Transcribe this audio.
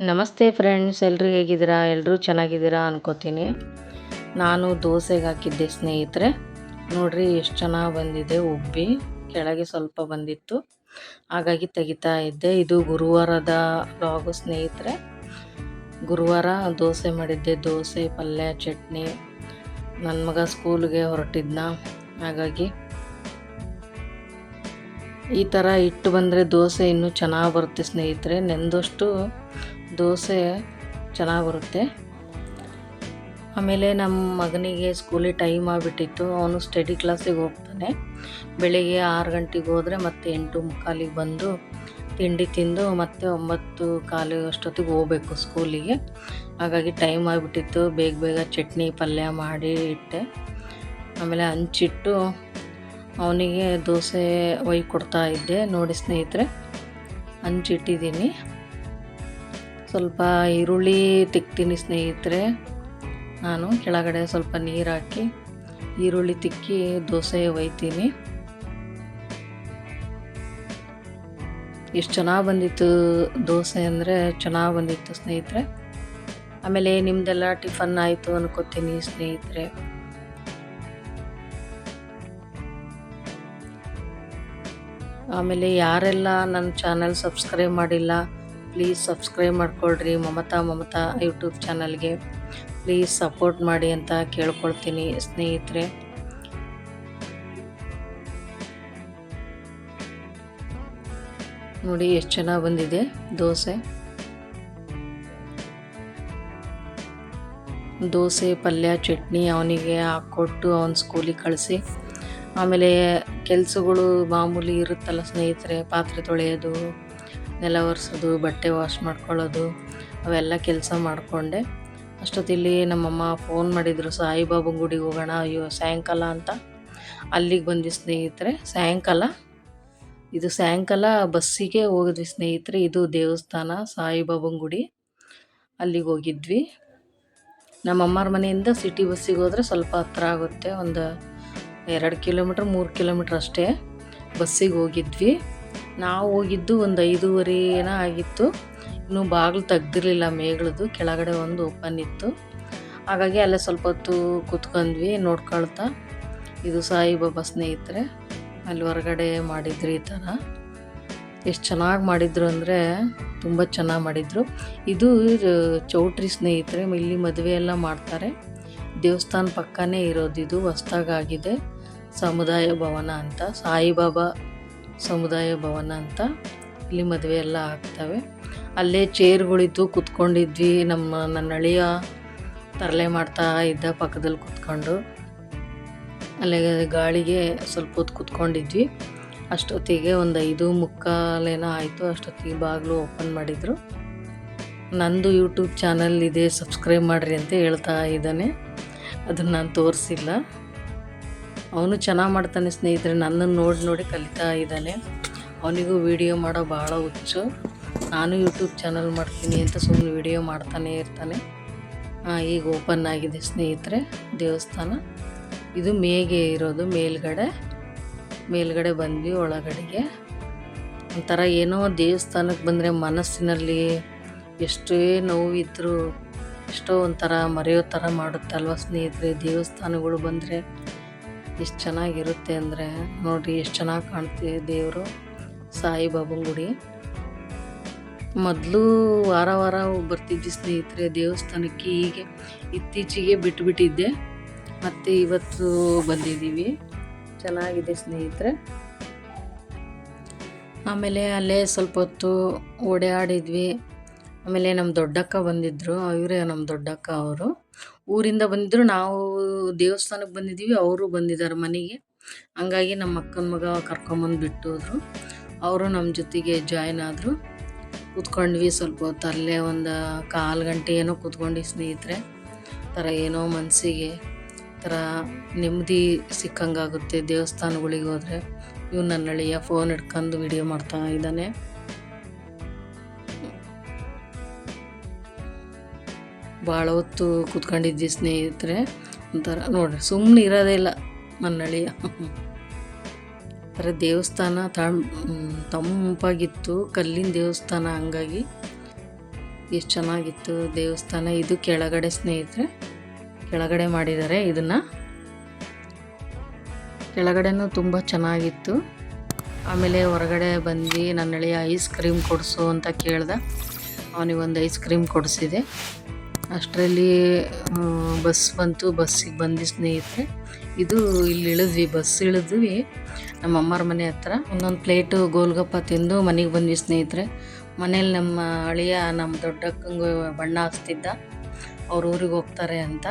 ನಮಸ್ತೆ ಫ್ರೆಂಡ್ಸ್, ಎಲ್ರು ಹೇಗಿದ್ದೀರಾ? ಎಲ್ಲರೂ ಚೆನ್ನಾಗಿದ್ದೀರಾ ಅನ್ಕೋತೀನಿ. ನಾನು ದೋಸೆಗೆ ಹಾಕಿದ್ದೆ ಸ್ನೇಹಿತರೆ. ನೋಡ್ರಿ, ಎಷ್ಟು ಚೆನ್ನಾಗಿ ಬಂದಿದೆ ಉಬ್ಬಿ. ಕೆಳಗೆ ಸ್ವಲ್ಪ ಬಂದಿತ್ತು. ಹಾಗಾಗಿ ತೆಗಿತಾ ಇದ್ದೆ. ಇದು ಗುರುವಾರದ ಲಾಗು ಸ್ನೇಹಿತರೆ. ಗುರುವಾರ ದೋಸೆ ಮಾಡಿದ್ದೆ. ದೋಸೆ, ಪಲ್ಯ, ಚಟ್ನಿ. ನನ್ನ ಮಗ ಸ್ಕೂಲ್ಗೆ ಹೊರಟಿದ್ನ. ಹಾಗಾಗಿ ಈ ಥರ ಇಟ್ಟು ಬಂದರೆ ದೋಸೆ ಇನ್ನೂ ಚೆನ್ನಾಗಿ ಬರುತ್ತೆ ಸ್ನೇಹಿತರೆ. ನೆಂದಷ್ಟು ದೋಸೆ ಚೆನ್ನಾಗಿ ಬರುತ್ತೆ ಆಮೇಲೆ ನಮ್ಮ ಮಗನಿಗೆ ಸ್ಕೂಲಿಗೆ ಟೈಮ್ ಆಗಿಬಿಟ್ಟಿತ್ತು. ಅವನು ಸ್ಟಡಿ ಕ್ಲಾಸಿಗೆ ಹೋಗ್ತಾನೆ. ಬೆಳಿಗ್ಗೆ ಆರು ಗಂಟೆಗೆ ಹೋದರೆ ಮತ್ತೆ ಎಂಟು ಮುಕ್ಕಾಲಿಗೆ ಬಂದು ತಿಂಡಿ ತಿಂದು ಮತ್ತೆ ಒಂಬತ್ತು ಕಾಲು ಅಷ್ಟೊತ್ತಿಗೆ ಹೋಗ್ಬೇಕು ಸ್ಕೂಲಿಗೆ. ಹಾಗಾಗಿ ಟೈಮ್ ಆಗಿಬಿಟ್ಟಿತ್ತು. ಬೇಗ ಬೇಗ ಚಟ್ನಿ ಪಲ್ಯ ಮಾಡಿ ಇಟ್ಟೆ. ಆಮೇಲೆ ಹಂಚಿಟ್ಟು ಅವನಿಗೆ ದೋಸೆ ಒಯ್ ಕೊಡ್ತಾ ಇದ್ದೆ. ನೋಡಿ ಸ್ನೇಹಿತರೆ, ಹಂಚಿಟ್ಟಿದ್ದೀನಿ. ಸ್ವಲ್ಪ ಈರುಳ್ಳಿ ತಿಕ್ತೀನಿ ಸ್ನೇಹಿತರೆ. ನಾನು ಕೆಳಗಡೆ ಸ್ವಲ್ಪ ನೀರು ಹಾಕಿ ಈರುಳ್ಳಿ ತಿಕ್ಕಿ ದೋಸೆ ಒಯ್ತೀನಿ. ಎಷ್ಟು ಚೆನ್ನಾಗಿ ಬಂದಿತ್ತು ದೋಸೆ ಅಂದರೆ ಚೆನ್ನಾಗಿ ಬಂದಿತ್ತು ಸ್ನೇಹಿತರೆ. ಆಮೇಲೆ ನಿಮ್ಮದೆಲ್ಲ ಟಿಫನ್ ಆಯಿತು ಅನ್ಕೋತೀನಿ ಸ್ನೇಹಿತರೆ. ಆಮೇಲೆ ಯಾರೆಲ್ಲ ನನ್ನ ಚಾನೆಲ್ ಸಬ್ಸ್ಕ್ರೈಬ್ ಮಾಡಿಲ್ಲ ಪ್ಲೀಸ್ ಸಬ್ಸ್ಕ್ರೈಬ್ ಮಾಡಿಕೊಳ್ರಿ ಮಮತಾ ಮಮತಾ ಯೂಟ್ಯೂಬ್ ಚಾನಲ್ಗೆ ಪ್ಲೀಸ್ ಸಪೋರ್ಟ್ ಮಾಡಿ ಅಂತ ಕೇಳ್ಕೊಳ್ತೀನಿ ಸ್ನೇಹಿತರೆ. ನೋಡಿ ಎಷ್ಟು ಚೆನ್ನಾಗಿ ಬಂದಿದೆ ದೋಸೆ. ದೋಸೆ, ಪಲ್ಯ, ಚಟ್ನಿ ಅವನಿಗೆ ಹಾಕ್ಕೊಟ್ಟು ಅವನ ಸ್ಕೂಲಿಗೆ ಕಳಿಸಿ. ಆಮೇಲೆ ಕೆಲಸಗಳು ಮಾಮೂಲಿ ಇರುತ್ತಲ್ಲ ಸ್ನೇಹಿತರೆ, ಪಾತ್ರೆ ತೊಳೆಯೋದು. ನೆಲ ಒರೆಸೋದು, ಬಟ್ಟೆ ವಾಶ್ ಮಾಡ್ಕೊಳ್ಳೋದು, ಅವೆಲ್ಲ ಕೆಲಸ ಮಾಡಿಕೊಂಡೆ. ಅಷ್ಟೊತ್ತಿಲ್ಲಿ ನಮ್ಮಮ್ಮ ಫೋನ್ ಮಾಡಿದರು ಸಾಯಿಬಾಬನ ಗುಡಿಗೆ ಹೋಗೋಣ, ಅಯ್ಯೋ, ಸಾಯಂಕಾಲ ಅಂತ. ಅಲ್ಲಿಗೆ ಬಂದ್ವಿ ಸ್ನೇಹಿತರೆ, ಸಾಯಂಕಾಲ. ಇದು ಸಾಯಂಕಾಲ ಬಸ್ಸಿಗೆ ಹೋಗಿದ್ವಿ ಸ್ನೇಹಿತರೆ, ಇದು ದೇವಸ್ಥಾನ ಸಾಯಿಬಾಬನ ಗುಡಿ. ಅಲ್ಲಿಗೆ ಹೋಗಿದ್ವಿ. ನಮ್ಮಮ್ಮರ ಮನೆಯಿಂದ ಸಿಟಿ ಬಸ್ಸಿಗೆ ಹೋದರೆ ಸ್ವಲ್ಪ ಹತ್ರ ಆಗುತ್ತೆ, ಒಂದು ಎರಡು ಕಿಲೋಮೀಟ್ರ್, ಮೂರು ಕಿಲೋಮೀಟ್ರ್ ಅಷ್ಟೇ. ಬಸ್ಸಿಗೆ ಹೋಗಿದ್ವಿ. ನಾವು ಹೋಗಿದ್ದು ಒಂದು ಐದೂವರೆ ಏನೋ ಆಗಿತ್ತು. ಇನ್ನೂ ಬಾಗಿಲು ತೆಗ್ದಿರಲಿಲ್ಲ ಮೇಗಳದು ಕೆಳಗಡೆ ಒಂದು ಓಪನ್ ಇತ್ತು. ಹಾಗಾಗಿ ಅಲ್ಲೇ ಸ್ವಲ್ಪ ಹೊತ್ತು ಕೂತ್ಕೊಂಡ್ವಿ, ನೋಡ್ಕೊಳ್ತಾ. ಇದು ಸಾಯಿಬಾಬಾ ಸ್ನೇಹಿತರೆ, ಅಲ್ಲಿ ಹೊರಗಡೆ ಮಾಡಿದ್ರು ಈ ಥರ. ಎಷ್ಟು ಚೆನ್ನಾಗಿ ಮಾಡಿದ್ರು ಅಂದರೆ ತುಂಬ ಚೆನ್ನಾಗಿ ಮಾಡಿದರು. ಇದು ಚೌಟ್ರಿ ಸ್ನೇಹಿತರೆ, ಇಲ್ಲಿ ಮದುವೆ ಎಲ್ಲ ಮಾಡ್ತಾರೆ. ದೇವಸ್ಥಾನ ಪಕ್ಕನೇ ಇರೋದು ಇದು ಹೊಸ್ದಾಗಾಗಿದೆ ಸಮುದಾಯ ಭವನ ಅಂತ, ಸಾಯಿಬಾಬಾ ಸಮುದಾಯ ಭವನ ಅಂತ ಇಲ್ಲಿ ಮದುವೆ ಎಲ್ಲ ಆಗ್ತವೆ. ಅಲ್ಲೇ ಚೇರ್ಗಳಿದ್ದು ಕುತ್ಕೊಂಡಿದ್ವಿ. ನಮ್ಮ ನನ್ನ ಅಳಿಯ ತರಲೆ ಮಾಡ್ತಾ ಇದ್ದ ಪಕ್ಕದಲ್ಲಿ ಕುತ್ಕೊಂಡು. ಅಲ್ಲೇ ಗಾಳಿಗೆ ಸ್ವಲ್ಪ ಹೊತ್ತು ಕುತ್ಕೊಂಡಿದ್ವಿ. ಅಷ್ಟೊತ್ತಿಗೆ ಒಂದು ಐದು ಮುಕ್ಕಾಲೇನೋ ಆಯಿತು. ಅಷ್ಟೊತ್ತಿಗೆ ಬಾಗಿಲು ಓಪನ್ ಮಾಡಿದರು. ನಂದು ಯೂಟ್ಯೂಬ್ ಚಾನಲ್ ಇದೆ. ಸಬ್ಸ್ಕ್ರೈಬ್ ಮಾಡಿರಿ ಅಂತ ಹೇಳ್ತಾ ಇದ್ದಾನೆ. ಅದನ್ನು ನಾನು ತೋರಿಸಿಲ್ಲ. ಅವನು ಚೆನ್ನಾಗಿ ಮಾಡ್ತಾನೆ ಸ್ನೇಹಿತರೆ ನನ್ನನ್ನು ನೋಡಿ ನೋಡಿ ಕಲಿತಾ ಇದ್ದಾನೆ. ಅವನಿಗೂ ವಿಡಿಯೋ ಮಾಡೋ ಭಾಳ ಹುಚ್ಚು. ನಾನು ಯೂಟ್ಯೂಬ್ ಚಾನಲ್ ಮಾಡ್ತೀನಿ ಅಂತ ಸುಮ್ಮನೆ ವಿಡಿಯೋ ಮಾಡ್ತಾನೆ ಇರ್ತಾನೆ. ಈಗ ಓಪನ್ ಆಗಿದೆ ಸ್ನೇಹಿತರೆ, ದೇವಸ್ಥಾನ. ಇದು ಮೇಗೆ ಇರೋದು, ಮೇಲ್ಗಡೆ. ಮೇಲ್ಗಡೆ ಬಂದ್ವಿ ಒಳಗಡೆಗೆ. ಒಂಥರ ಏನೋ ದೇವಸ್ಥಾನಕ್ಕೆ ಬಂದರೆ ಮನಸ್ಸಿನಲ್ಲಿ ಎಷ್ಟೇ ನೋವಿದ್ದರೂ ಎಷ್ಟೋ ಒಂಥರ ಮರೆಯೋ ಥರ ಮಾಡುತ್ತಲ್ವ ಸ್ನೇಹಿತರೆ, ದೇವಸ್ಥಾನಗಳು ಬಂದರೆ. ಎಷ್ಟು ಚೆನ್ನಾಗಿರುತ್ತೆ ಅಂದರೆ ನೋಡಿರಿ, ಎಷ್ಟು ಚೆನ್ನಾಗಿ ಕಾಣ್ತೀವಿ ದೇವರು. ಸಾಯಿಬಾಬನ ಗುಡಿ. ಮೊದಲು ವಾರ ವಾರ ಬರ್ತಿದ್ವಿ ಸ್ನೇಹಿತರೆ ದೇವಸ್ಥಾನಕ್ಕೆ, ಹೀಗೆ ಇತ್ತೀಚೆಗೆ ಬಿಟ್ಟುಬಿಟ್ಟಿದ್ದೆ ಮತ್ತು ಇವತ್ತು ಬಂದಿದ್ದೀವಿ. ಚೆನ್ನಾಗಿದೆ ಸ್ನೇಹಿತರೆ. ಆಮೇಲೆ ಅಲ್ಲೇ ಸ್ವಲ್ಪ ಹೊತ್ತು ಓಡಾಡಿದ್ವಿ. ಆಮೇಲೆ ನಮ್ಮ ದೊಡ್ಡಕ್ಕ ಬಂದಿದ್ದರು ಇವರೇ ನಮ್ಮ ದೊಡ್ಡಕ್ಕ ಅವರು. ಊರಿಂದ ಬಂದಿದ್ರು, ನಾವು ದೇವಸ್ಥಾನಕ್ಕೆ ಬಂದಿದ್ದೀವಿ ಅವರು ಬಂದಿದ್ದಾರೆ ಮನೆಗೆ. ಹಂಗಾಗಿ ನಮ್ಮ ಅಕ್ಕನ ಮಗ ಕರ್ಕೊಂಬಂದು ಬಿಟ್ಟು ಹೋದರು ಅವರು ನಮ್ಮ ಜೊತೆಗೆ ಜಾಯ್ನ್ ಆದರು. ಕೂತ್ಕೊಂಡ್ವಿ ಸ್ವಲ್ಪ ಹೊತ್ತು ಒಂದು ಕಾಲು ಗಂಟೆ ಏನೋ ಕೂತ್ಕೊಂಡು ಸ್ನೇಹಿತರೆ. ಥರ ಏನೋ ಮನಸ್ಸಿಗೆ, ಥರ ನೆಮ್ಮದಿ ಸಿಕ್ಕಂಗಾಗುತ್ತೆ ದೇವಸ್ಥಾನಗಳಿಗೆ ಹೋದರೆ. ಇವ್ನು ನನ್ನ ಅಳಿಯ ಫೋನ್ ಹಿಡ್ಕೊಂಡು ವಿಡಿಯೋ ಮಾಡ್ತಾ ಇದ್ದಾನೆ. ಭಾಳ ಹೊತ್ತು ಕೂತ್ಕೊಂಡಿದ್ವಿ ಸ್ನೇಹಿತರೆ, ಒಂಥರ ನೋಡ್ರಿ ಸುಮ್ಮನೆ ಇರೋದೇ ಇಲ್ಲ ನನ್ನ ಅಳಿಯ ಥರ ದೇವಸ್ಥಾನ ತಣ್ ತಂಪಾಗಿತ್ತು, ಕಲ್ಲಿನ ದೇವಸ್ಥಾನ ಹಂಗಾಗಿ ಎಷ್ಟು ಚೆನ್ನಾಗಿತ್ತು ದೇವಸ್ಥಾನ. ಇದು ಕೆಳಗಡೆ ಸ್ನೇಹಿತರೆ, ಕೆಳಗಡೆ ಮಾಡಿದ್ದಾರೆ ಇದನ್ನು. ಕೆಳಗಡೆನೂ ತುಂಬ ಚೆನ್ನಾಗಿತ್ತು. ಆಮೇಲೆ ಹೊರಗಡೆ ಬಂದು ನನ್ನ ಐಸ್ ಕ್ರೀಮ್ ಕೊಡಿಸು ಅಂತ ಕೇಳ್ದೆ. ಅವನಿಗೊಂದು ಐಸ್ ಕ್ರೀಮ್ ಕೊಡಿಸಿದೆ. ಅಷ್ಟರಲ್ಲಿ ಬಸ್ ಬಂತು, ಬಸ್ಸಿಗೆ ಬಂದು ಸ್ನೇಹಿತರೆ. ಇದು ಇಲ್ಲಿ ಇಳಿದ್ವಿ, ಬಸ್ ಇಳಿದ್ವಿ. ನಮ್ಮ ಅಮ್ಮರ ಮನೆ ಹತ್ರ. ಒಂದೊಂದು ಪ್ಲೇಟು ಗೋಲ್ಗಪ್ಪ ತಿಂದು ಮನೆಗೆ ಬಂದ್ವಿ ಸ್ನೇಹಿತರೆ. ಮನೇಲಿ ನಮ್ಮ ಅಳಿಯ, ನಮ್ಮ ದೊಡ್ಡಕ್ಕಂಗೆ ಬಣ್ಣ ಹಚ್ತಿದ್ದ ಅವ್ರ ಊರಿಗೆ ಹೋಗ್ತಾರೆ ಅಂತ.